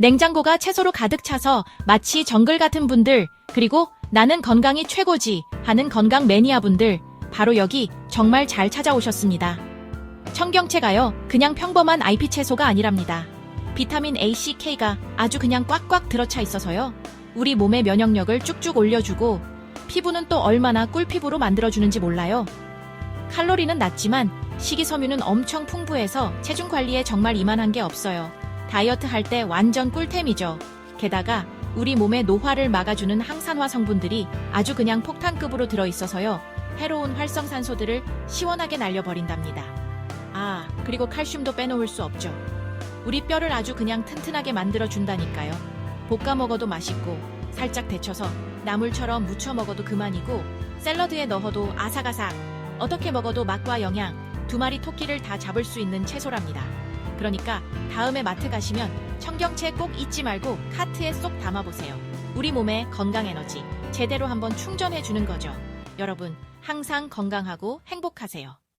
냉장고가 채소로 가득 차서 마치 정글 같은 분들, 그리고 나는 건강이 최고지 하는 건강 매니아 분들, 바로 여기 정말 잘 찾아오셨습니다. 청경채가요, 그냥 평범한 IP 채소가 아니랍니다. 비타민 A, C, K가 아주 그냥 꽉꽉 들어차 있어서요. 우리 몸의 면역력을 쭉쭉 올려주고, 피부는 또 얼마나 꿀피부로 만들어주는지 몰라요. 칼로리는 낮지만 식이섬유는 엄청 풍부해서 체중 관리에 정말 이만한 게 없어요. 다이어트 할 때 완전 꿀템이죠. 게다가 우리 몸의 노화를 막아주는 항산화 성분들이 아주 그냥 폭탄급으로 들어있어서요. 해로운 활성산소들을 시원하게 날려버린답니다. 아, 그리고 칼슘도 빼놓을 수 없죠. 우리 뼈를 아주 그냥 튼튼하게 만들어준다니까요. 볶아 먹어도 맛있고, 살짝 데쳐서 나물처럼 무쳐 먹어도 그만이고, 샐러드에 넣어도 아삭아삭, 어떻게 먹어도 맛과 영양, 두 마리 토끼를 다 잡을 수 있는 채소랍니다. 그러니까 다음에 마트 가시면 청경채 꼭 잊지 말고 카트에 쏙 담아보세요. 우리 몸에 건강 에너지 제대로 한번 충전해 주는 거죠. 여러분, 항상 건강하고 행복하세요.